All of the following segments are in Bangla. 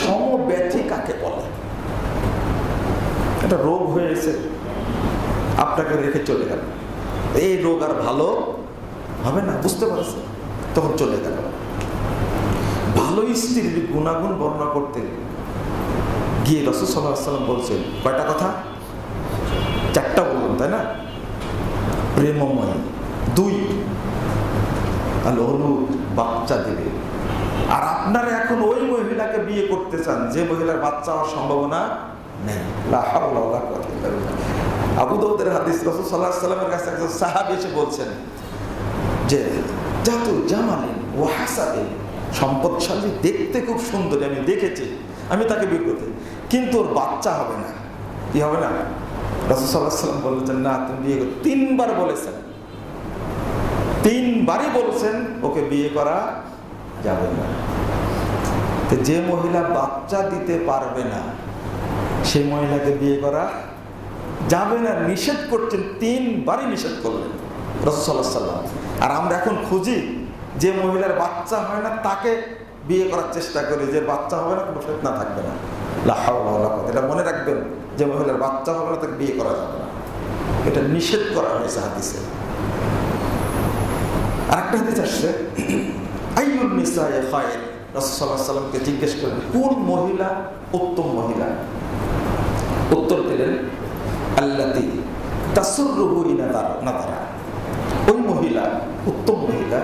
সমব্যথী কাকে বলে। এটা রোগ হয়েছে আপনাকে রেখে চলে গেল। এই রোগ আর ভালো হবে না, বুঝতে পারছে তখন চলে গেল। ভালো স্ত্রীর গুণাগুণ বর্ণনা করতে গিয়ে সাল্লাহ সাল্লাম বলছেন, কয়টা কথা? চারটা বললাম, তাই না? প্রেমময়, দুই আর হলুদ বাচ্চা দেবে। আর আপনারা এখন ওই মহিলাকে বিয়ে করতে চান, যে মহিলার বাচ্চা হওয়ার সম্ভাবনা নেই। আবু দাউদের হাদিস রাসূল আলাইহি সাল্লামের কাছে একজন সাহাবী এসে বলছেন যে জাতু জামালিন ও হাসাবিন, সম্পদশালী দেখতে খুব সুন্দরী, আমি দেখেছি, আমি তাকে বিয়ে করতে। কিন্তু ওর বাচ্চা হবে না। কি হবে না? রাসূল আলাইহি সাল্লাম বলেছেন না, তুমি বিয়ে করো। তিনবার বলেছেন। তিনবারই বলছেন, ওকে বিয়ে করা যাবে না। তো যে মহিলা বাচ্চা দিতে পারবে না সেই মহিলাকে বিয়ে করা যাবে না, নিষেধ করছেন, তিনবারই নিষেধ করলেন রসসাল্লাহ সাল্লাম আর আমরা এখন খুঁজি যে মহিলার বাচ্চা হয় না, তাকে বিয়ে করার চেষ্টা করি, যে বাচ্চা হবে না, কোনো ফেতনা থাকবে না। এটা মনে রাখবেন, যে মহিলার বাচ্চা হবে না, তাকে বিয়ে করা যাবে না। এটা নিষেধ করা হয়েছে হাদিসে। আরেকটা হাদিস আসছে। সাল্লামকে জিজ্ঞেস করলেন কোন মহিলা উত্তম মহিলা? উত্তর আল্লাতি নাদারা। ওই মহিলা, উত্তম মহিলা,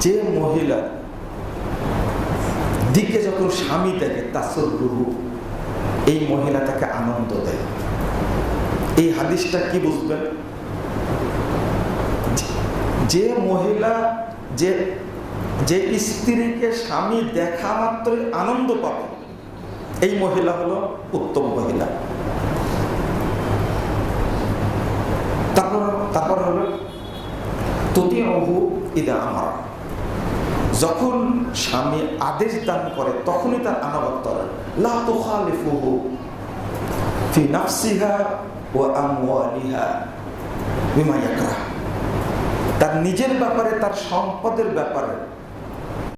যে মহিলা দিকে যখন স্বামী দেখে তাসুররুহু এই মহিলা তাকে আনন্দ দেয়। এই হাদিসটা কি বুঝবেন? যে মহিলা যে যে স্ত্রীকে স্বামী দেখা মাত্রই আনন্দ পাবে, এই মহিলা হলো উত্তম মহিলা। তারপর তারপর হলো ততি ইদা আমার। যখন স্বামী আদেশ দান করে, তখনই তার বিমা তার নিজের ব্যাপারে, তার সম্পদের ব্যাপারে